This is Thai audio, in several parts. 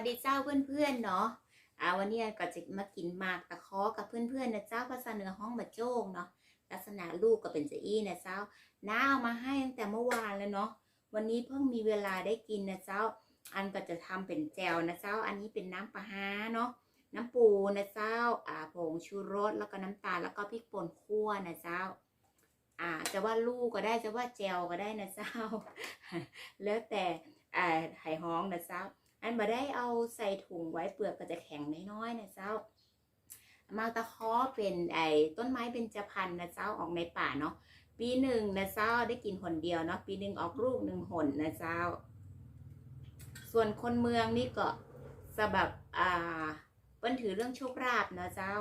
วัสดีเจ้าเพื่อนๆเนาะอ่าวันนี้ก็จะมากินหมากตะเคอกับเพื่อนๆนะเจ้าภาษาเหนือห้องบะโจ้งเนาะลักษณะลูกก็เป็นจะอี้นะเจ้าน้าเอามาให้ตั้งแต่เมื่อวานแล้วเนาะวันนี้เพิ่งมีเวลาได้กินนะเจ้า อันก็จะทำเป็นแจวนะเจ้า อันนี้เป็นน้ำปลาฮาเนาะน้ำปูนะเจ้า อ่าผงชูรสแล้วก็น้ำตาลแล้วก็พริกป่นคั่วนะเจ้าอ่าจะว่าลูกก็ได้จะว่าแจวก็ได้นะเจ้า แล้วแต่อ่าไห่ฮ้องนะเจ้า อันมาได้เอาใส่ถุงไว้เปลือกก็จะแข็งน้อยๆนะเจ้า มาตะคอเป็นไอ้ต้นไม้เป็นจพันนะเจ้าออกในป่าเนาะปีหนึ่งนะเจ้าได้กินหนเดียวเนาะปีหนึ่งออกลูกหนึ่งหนนะเจ้า ส่วนคนเมืองนี่ก็สะแบบอ่าเปิ้นถือเรื่องโชคลาภนะเจ้า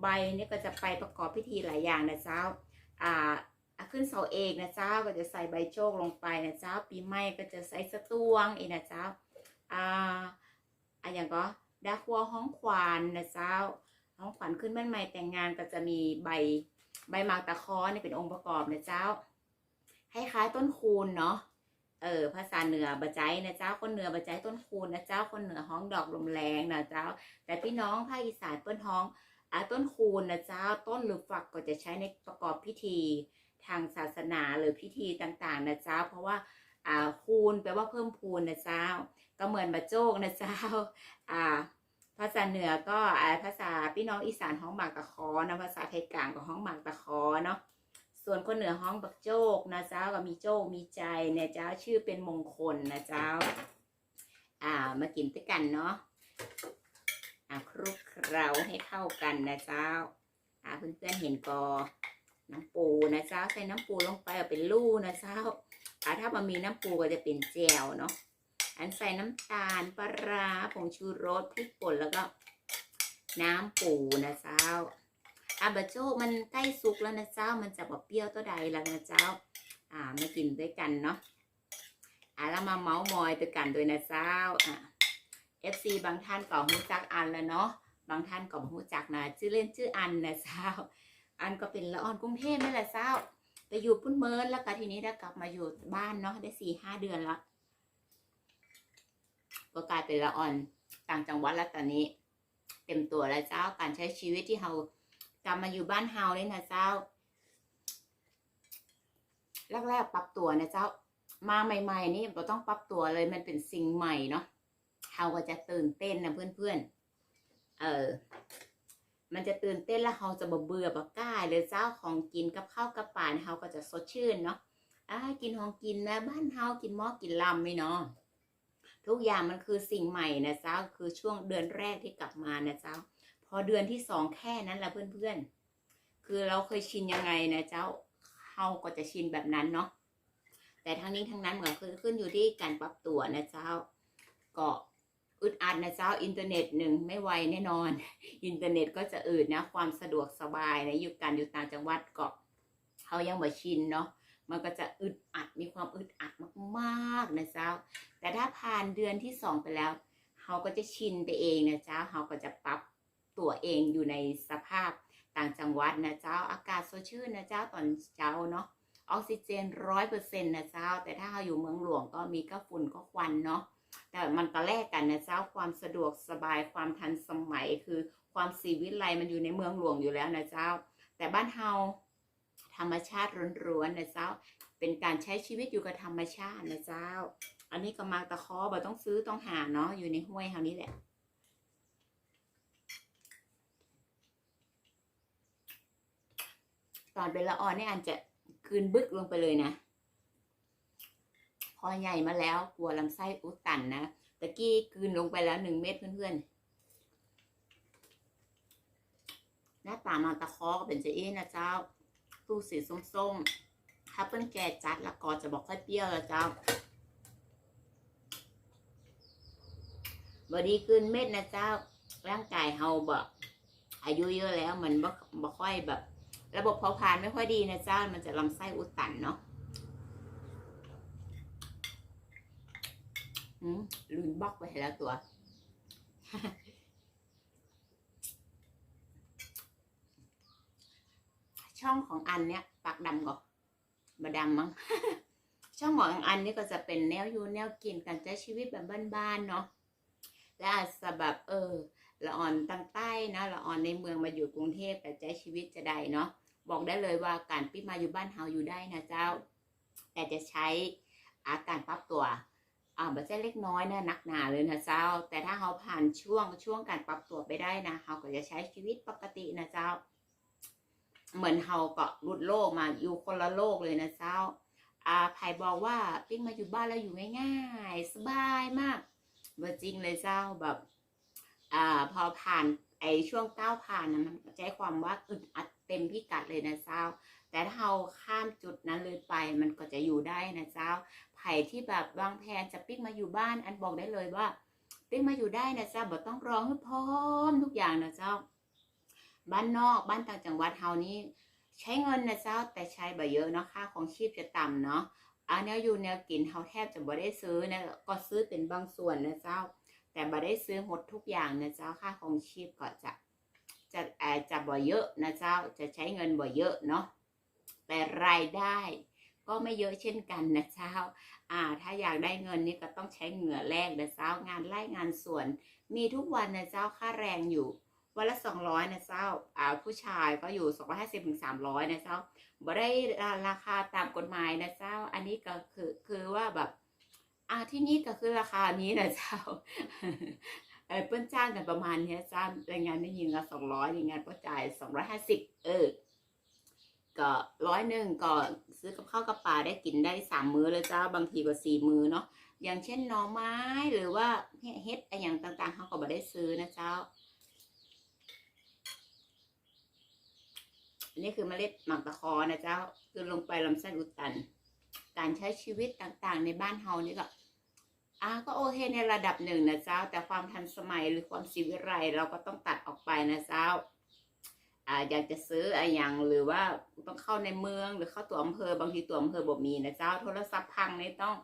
ใบนี่ก็จะไปประกอบพิธีหลายอย่างนะเจ้าอ่าขึ้นเสาเอกนะเจ้าก็จะใส่ใบโชคลงไปนะเจ้า ปีใหม่ก็จะใส่สตวงอีกนะเจ้า อ่าอะอย่างก็ดาคัวห้องขวานนะเจ้าห้องขวัญขึ้นบ้านใหม่แต่งงานก็จะมีใบใบหมากตะคอเนี่ยเป็นองค์ประกอบนะเจ้าให้คล้ายต้นคูณเนาะเออภาษาเหนือบะใจนะเจ้าคนเหนือบะใจต้นคูณนะเจ้าคนเหนือห้องดอกลมแรงนะเจ้า แต่พี่น้องภาคอีสานเปิ้นห้องอ่าต้นคูณนะเจ้าต้นหรือฝักก็จะใช้ในประกอบพิธีทางศาสนาหรือพิธีต่างๆนะเจ้าเพราะว่า อ่าคูณแปลว่าเพิ่มพูนนะเจ้า ก็เหมือนบะโจกนะเจ้าอ่าภาษาเหนือก็อ่าภาษาพี่น้องอีสานห้องหมากตะคอนะภาษาไทยกลางก็ห้องหมากตะคอเนาะส่วนคนเหนือห้องบักโจกนะเจ้าก็มีโจกมีใจเนี่ยเจ้าชื่อเป็นมงคลนะเจ้า อ่ามากินด้วยกันเนาะอ่าคลุกเคล้าให้เข้ากันนะเจ้า อ่าเพื่อนๆเห็นกอน้ำปูนะเจ้าใส่น้ำปูลงไปเอาเป็นลู่นะเจ้า อ่าถ้ามันมีน้ำปูก็จะเป็นแจวเนาะอันใส่น้ำตาลปลาร้าผงชูรสพริกป่นแล้วก็ น้ำปูนะเจ้าอาบะโจมันใกล้สุกแล้วนะเจ้า มันจะบอกเปรี้ยวตัวใดแล้วนะเจ้า อ่ามากินด้วยกันเนาะอ่าแล้วมาเมาส์มอยด้วยกันด้วยนะเจ้าอ่า FC บางท่านก็หูจักอันแล้วเนาะบางท่านก็บ่หูจักนะชื่อเล่นชื่ออันนะเจ้า อันก็เป็นละออนกรุงเทพนี่แหละเจ้า ไปอยู่พุ่นเมินแล้วก็ทีนี้ได้กลับมาอยู่บ้านเนาะได้สี่ห้าเดือนละก็กลายเป็นละอ่อนต่างจังหวัดแล้วตอนนี้ เต็มตัวแล้วเจ้าการใช้ชีวิตที่เรากลับมาอยู่บ้านเฮาเลยนะเจ้าแรกๆปรับตัวนะเจ้ามาใหม่ ๆ นี่เราต้องปรับตัวเลยมันเป็นสิ่งใหม่เนาะเฮาก็จะตื่นเต้นนะเพื่อนๆ เออ มันจะตื่นเต้นแล้วเราจะบ่เบื่อบ่กล้าเลยเจ้าของกินกับข้าวกับป่านเฮาก็จะสดชื่นเนาะอ่ากินของกินนะบ้านเฮากินหม้อกินลำไม่เนาะทุกอย่างมันคือสิ่งใหม่นะเจ้าคือช่วงเดือนแรกที่กลับมานะเจ้า พอเดือนที่สองแค่นั้นแหละเพื่อนๆ คือเราเคยชินยังไงนะเจ้าเขาก็จะชินแบบนั้นเนาะแต่ทั้งนี้ทั้งนั้นเหมือนคือขึ้นอยู่ที่การปรับตัวนะเจ้าก็ อึดอัดนะเจ้าอินเทอร์เน็ตหนึ่งไม่ไวแน่นอน อินเทอร์เน็ตก็จะอืดนะ ความสะดวกสบายนะอยู่การอยู่ต่างจังหวัดก็เขายังบ่ชินเนาะมันก็จะอึดอัดมีความอึดอัดมากๆนะเจ้า แต่ถ้าผ่านเดือนที่สองไปแล้วเขาก็จะชินไปเองนะเจ้าเขาก็จะปรับตัวเองอยู่ในสภาพต่างจังหวัดนะเจ้าอากาศสดชื่นนะเจ้าตอนเช้าเนาะออกซิเจนร้อยเปอร์เซ็นต์นะเจ้า แต่ถ้าเขาอยู่เมืองหลวงก็มีก็ฝุ่นก็ควันเนาะ แต่มันก็แลกกันนะเจ้าความสะดวกสบายความทันสมัยคือความสีวิไลมันอยู่ในเมืองหลวงอยู่แล้วนะเจ้า แต่บ้านเฮาธรรมชาติร้วนๆนะเจ้า เป็นการใช้ชีวิตอยู่กับธรรมชาตินะเจ้า อันนี้ก็มาตะคอบ่ต้องซื้อต้องหาเนาะอยู่ในห้วยเฮานี้แหละตอนเป็นละอ่อนนี่อันจะคืนบึกลงไปเลยนะ พอใหญ่มาแล้วกลัวลำไส้อุดตันนะตะกี้คืนลงไปแล้วหนึ่งเม็ดเพื่อนๆ หน้าตามาตะเคอก็เป็นเจเอนะเจ้า ตู้สีส้มๆ ถ้าเปิ้นแก่จัดแล้วก็จะบอกค่อยเปรี้ยวแล้วเจ้าบอดีขึ้นเม็ดนะเจ้า ร่างกายเฮาแบบอายุเยอะแล้วมันบ่บ่ค่อยแบบ ระบบเผาผลาญไม่ค่อยดีนะเจ้า มันจะลำไส้อุดตันเนาะอืม ลืนบล็อกไปแล้วตัว ช่องของอันเนี้ยปากดำก่อนบดำมั้ง ช่องของอันนี้ก็จะเป็นแนวอยู่แนวกินการใช้ชีวิตแบบบ้านๆเนาะ และอาจจะแบบเออละอ่อนตั้งใต้นะละอ่อนในเมืองมาอยู่กรุงเทพแต่ใจชีวิตจะได้เนาะบอกได้เลยว่าการปิดมาอยู่บ้านเฮาอยู่ได้นะเจ้า แต่จะใช้อาการปรับตัว อ่าบัจเล็กน้อยนะนักหนาเลยนะเจ้า แต่ถ้าเขาผ่านช่วงช่วงการปรับตัวไปได้นะเขาก็จะใช้ชีวิตปกตินะเจ้า เหมือนเขาก็หลุดโลกมาอยู่คนละโลกเลยนะเจ้าอ่าไผ่บอกว่าปิ้งมาอยู่บ้านแล้วอยู่ง่ายๆ สบายมากเบอร์จริงเลยเจ้าแบบอ่าพอผ่านไอช่วงก้าวผ่านนะมันใจความว่าอึดอัดเต็มพิกัดเลยนะเจ้า แต่ถ้าเราข้ามจุดนั้นเลยไปมันก็จะอยู่ได้นะเจ้า ไผ่ที่แบบวางแผนจะปิ๊กมาอยู่บ้าน อันบอกได้เลยว่าปิ๊กมาอยู่ได้นะเจ้าบ่ต้องร้องให้พร้อมทุกอย่างนะเจ้า บ้านนอกบ้านต่างจังหวัดเฮานี้ใช้เงินนะเจ้าแต่ใช้บ่เยอะเนาะค่าของชีพจะต่ำเนาะอันนี้อยู่แนวกินเฮาแทบจะบ่ได้ซื้อนะก็ซื้อเป็นบางส่วนนะเจ้า แต่บ่ได้ซื้อหมดทุกอย่างนะเจ้าค่าของชีพก็จะจะอาจจะบ่เยอะนะเจ้าจะใช้เงินบ่เยอะเนาะแต่รายได้ ก็ไม่เยอะเช่นกันนะเจ้าอ่า ถ้าอยากได้เงินนี่ก็ต้องใช้เหงื่อแลกนะเจ้างานไล่งานสวน มีทุกวันนะเจ้าค่าแรงอยู่ วันละสองร้อยนะเจ้าอ่าผู้ชายก็อยู่สองร้อยห้าสิบถึงสามร้อยนะเจ้าบ่ได้ราคาตามกฎหมายนะเจ้า อันนี้ก็คือคือว่าแบบอ่าที่นี่ก็คือราคานี้นะเจ้าเออเปิ้นจ้างกันประมาณเนี้ยจ้างแรงงานได้ยินละสองร้อยแรงงานก็จ่ายสองร้อยห้าสิบเออ ก็ร้อยหนึ่งก็ซื้อกับข้าวกับปลาได้กินได้สามมื้อเลยเจ้าบางทีก็สี่มื้อเนาะอย่างเช่นหน่อไม้หรือว่าเฮ็ดอะไรอย่างต่างๆเขาก็บ่ได้ซื้อนะเจ้าอันนี้คือเมล็ดหมากตะคอนะเจ้าคือลงไปลำไส้อุดตัน การใช้ชีวิตต่างๆ ในบ้านเฮานี่ก็อ่าก็โอเคในระดับหนึ่งนะเจ้า แต่ความทันสมัยหรือความศิวิไลเราก็ต้องตัดออกไปนะเจ้า อยากจะซื้ออะไรอย่างหรือว่าต้องเข้าในเมืองหรือเข้าตัวอำเภอบางทีตัวอำเภอบ่มีนะเจ้าโทรศัพท์พังในต้อง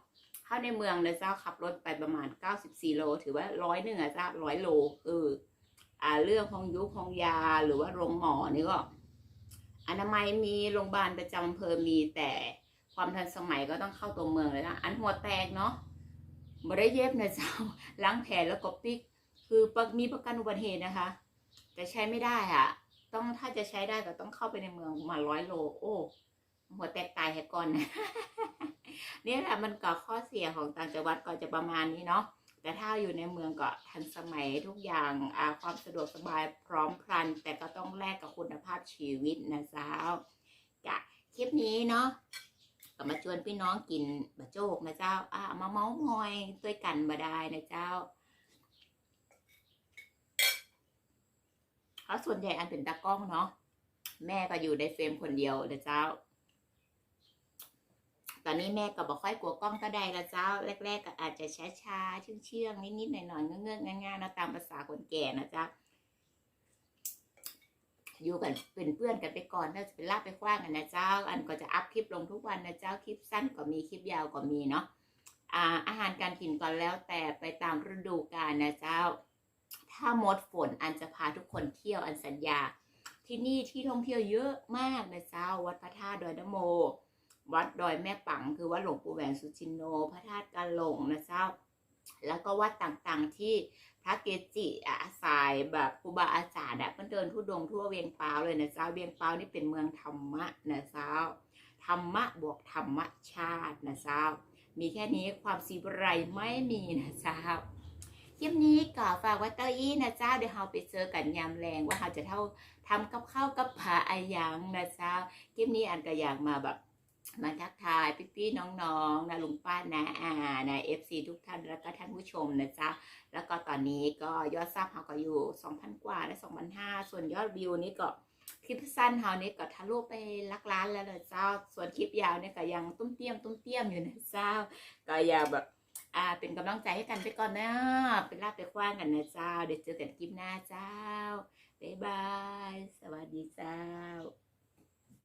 เข้าในเมืองนะเจ้าขับรถไปประมาณ94โล ถือว่าร้อยหนึ่งอะเจ้าร้อยโลเอออ่าเรื่องของยุคของยาหรือว่าโรงหมอนี่ก็อนามัยมีโรงพยาบาลประจำอำเภอมีแต่ความทันสมัยก็ต้องเข้าตัวเมืองเลยนะอันหัวแตกเนาะบ่ได้เย็บนะเจ้าล้างแผลแล้วก็ปิก คือมีประกันอุบัติเหตุนะคะ แต่ใช้ไม่ได้อะ ต้องถ้าจะใช้ได้ก็ต้องเข้าไปในเมืองมาร้อยโล โอ้หัวแตกตายแหกก่อนนะนี่แหละมันก็ข้อเสียของต่างจังหวัดก็จะประมาณนี้เนาะแต่ถ้าอยู่ในเมืองก็ทันสมัยทุกอย่างาความสะดวกสบายพร้อมพรัน แต่ก็ต้องแลกกับคุณภาพชีวิตนะเจ้ากะคลิปนี้เนาะก็มาชวนพี่น้องกินบะโจกนะเจ้าอ่ามาเมาส์มอยด้วยกันมาได้นะเจ้า เพราะส่วนใหญ่อันเป็นตากล้องเนาะแม่ก็อยู่ในเฟรมคนเดียวนะเจ้า ตอนนี้แม่ก็บอกค่อยกลัวกล้องก็ได้ละเจ้า แรก ๆ ก็อาจจะช้าๆเชื่องๆนิดๆหน่อยๆเงื้อๆง่ายๆนะตามภาษาคนแก่นะเจ้าอยู่กันเป็นเพื่อนกันไปก่อนน่าจะเป็นลาบไปคว้างกันนะเจ้า อันก็จะอัพคลิปลงทุกวันนะเจ้าคลิปสั้นก็มีคลิปยาวก็มีเนาะอาอาหารการกินก่อนแล้วแต่ไปตามฤดูกาลนะเจ้า ถ้าหมดฝนอันจะพาทุกคนเที่ยวอันสัญญา ที่นี่ที่ท่องเที่ยวเยอะมากนะเจ้าวัดพระธาตุดอยนโม วัดดอยแม่ปัง คือวัดหลวงปู่แหวนสุจินโน พระธาตุกาหลงนะเจ้า แล้วก็วัดต่างๆที่พระเกจิอาศัยแบบครูบาอาจารย์อะมันเดินทุดงทั่วเวียงเปาเลยนะเจ้าเวียงเปานี่เป็นเมืองธรรมะนะเจ้าธรรมะบวกธรรมชาตินะเจ้ามีแค่นี้ความสีบไรไม่มีนะเจ้า คลิปนี้ก็ฝากไว้เต้าอี้นะเจ้าเดี๋ยวเราไปเจอกันยามแรงว่าเราจะเท่าทำกับข้าวกับผาอายังนะเจ้าคลิปนี้อันก็อยากมาแบบมาทักทายพี่ๆน้องๆนะลุงป้านะอานะเอฟซีทุกท่านแล้วก็ท่านผู้ชมนะจ๊ะแล้วก็ตอนนี้ก็ยอดซับเราก็อยู่ 2,000 กว่าและ2,500 ส่วนยอดวิวนี่ก็คลิปสั้นเฮานี่ก็ทะลุไปลักล้านแล้วเลยเจ้า ส่วนคลิปยาวเนี่ยก็ยังตุ้มเตี้ยมตุ้มเตี้ยมอยู่นะเจ้าก็อย่าแบบ อ่า เป็นกำลังใจให้กันไปก่อนนะเป็นลาบไปคว้างกันนะเจ้า เดี๋ยวเจอกันคลิปหน้าเจ้าบ๊ายบาย สวัสดีเจ้า